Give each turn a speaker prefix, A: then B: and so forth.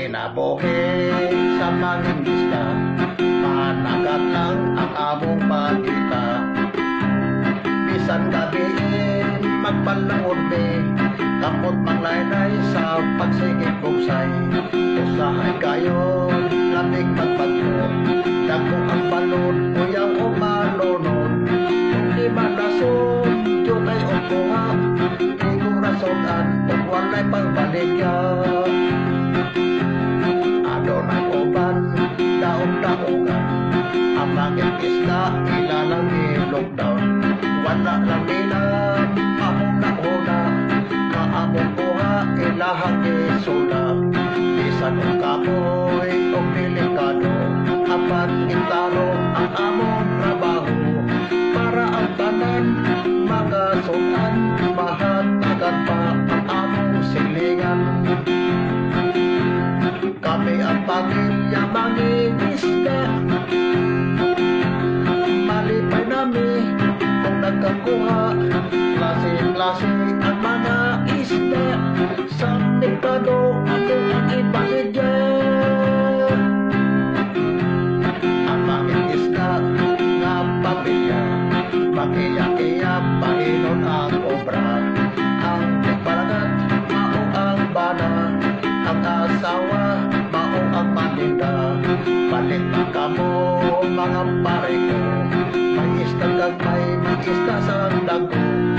A: Kinabuhi sa mangingisda Managat lang ang among pagkita Bisan gabiin magpalangon me Kapot manglaynay sa pagsigit bugsay Usahay kayo lamig magpagpo Dako ang balon uyang umalunod. Kung di manason Jutay o kuha Di ko rasotan Kung walay Ang isda Ilalang i-lockdown Wala lang nila Among Na among kuha Ilahang isula Bisan ang kapoy O delikado Apat itaro Ang among trabaho. Para ang tanan Mga sunan Mahatagan pa Ang among silingan. Kami ang pamilya mangingisda nagkakuha Klase-klase ang mga isda. Sa merkado ako ang ibalidya Ang mangingisda nga pamilya Makiyak-iyak Panginoon ang obra Ang pagpalagat mao ang bana. Ang asawa mao ang paninda Balik pa kamo mga pare ko. May isda gagmay, may isda sa dago